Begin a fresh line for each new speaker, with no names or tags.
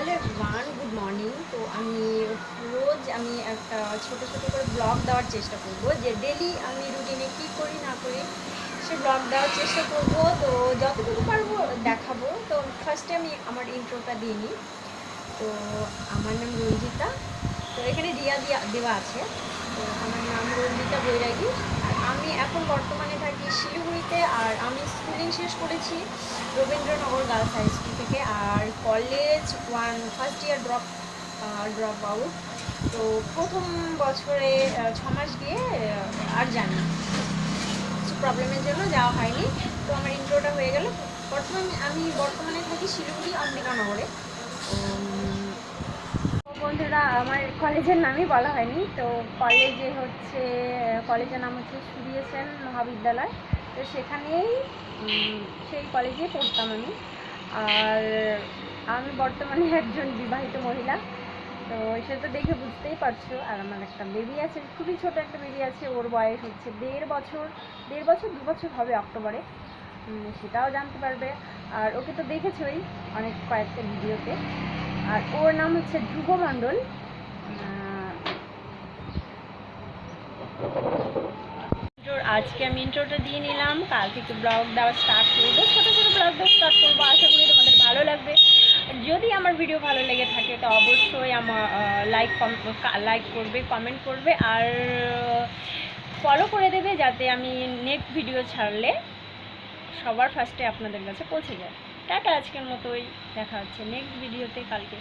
Hello everyone, good morning. তো আমি রোজ আমি একটা ছোট ছোট করে ব্লগ দেওয়ার চেষ্টা করব, যে ডেলি আমি রুটিনে কী করি, না করি, সে ব্লগ দেওয়ার চেষ্টা করব। তো যতটুকু পারব দেখাবো। তো ফার্স্টে আমি আমার ইন্ট্রোটা দিয়ে নিই। তো আমার নাম রঞ্জিতা। তো এখানে রিয়া দিয়া দেওয়া আছে। তো আমার নাম রঞ্জিতা বৈরাগী। আর আমি এখন বর্তমানে শিলিগুড়িতে আর আমি স্কুলিং শেষ করেছি রবীন্দ্রনগর গার্লস হাই স্কুল থেকে আর college one first year drop drop out. তো প্রথম বছরে ছ মাস গিয়ে আর জানি কিছু প্রবলেমের জন্য যাওয়া হয়নি। তো আমার ইন্ট্রোটা হয়ে গেল। বর্তমানে আমি বর্তমানে থাকি শিলিগুড়ি অম্বিকানগরে। বন্ধুরা, আমার কলেজের নামই বলা হয়নি। তো কলেজে হচ্ছে, কলেজের নাম হচ্ছে সূর্য সেন মহাবিদ্যালয়। তো সেখানেই সেই কলেজে পড়তাম আমি। আর আমি বর্তমানে একজন বিবাহিত মহিলা। তো সেটা দেখে বুঝতেই পারছ, আর আমার একটা বেবি আছে, খুবই ছোট একটা বেবি আছে, ওর বয়স হচ্ছে দেড় বছর দেড় বছর, দু বছর হবে অক্টোবরে। সেটাও জানতে পারবে। আর ওকে তো দেখেছোই অনেক কয়েকটা ভিডিওতে আর ওর নাম হচ্ছে ধ্রুব মণ্ডল আজকে আমি ইন্ট্রোটা দিয়ে নিলাম। কাল থেকে ব্লগ দেওয়া স্টার্ট করব। ছোটো ছোটো ব্লগ দেওয়া স্টার্ট করব। আশা করি তোমাদের ভালো লাগবে। যদি আমার ভিডিও ভালো লেগে থাকে, তো অবশ্যই আমার লাইক লাইক করবে কমেন্ট করবে। আর ফলো করে দেবে যাতে আমি নেক্সট ভিডিও ছাড়লে সবার ফার্স্টে আপনাদের কাছে পৌঁছে যায়। টাটা আজকের মতোই দেখা হচ্ছে নেক্সট ভিডিওতে কালকে।